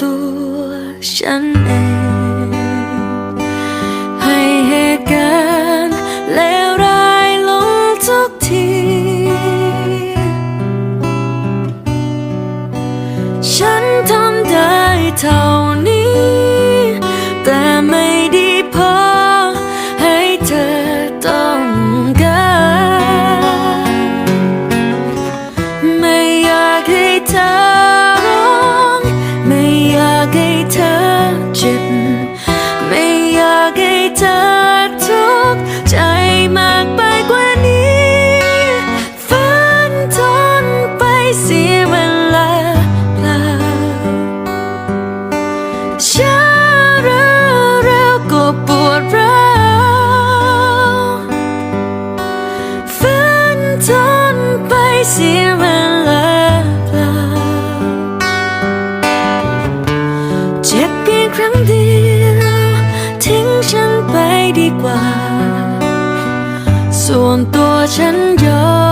ตัวฉันเอง ให้เหตุการณ์เลวร้ายลงทุกที ฉันทำได้เท่านี้ แต่ไม่ดีพอ ให้เธอต้องการ ไม่อยากให้เธอ เธอทุกใจมากไปกว่านี้ฝันทนไปเสียเวลาเปล่าช้าเร็วเร็วก็ปวดร้าวฝันทนไปเสียเวลาเปล่าเจ็บเพียงครั้งเดียว ดีกว่า ส่วนตัวฉันยอม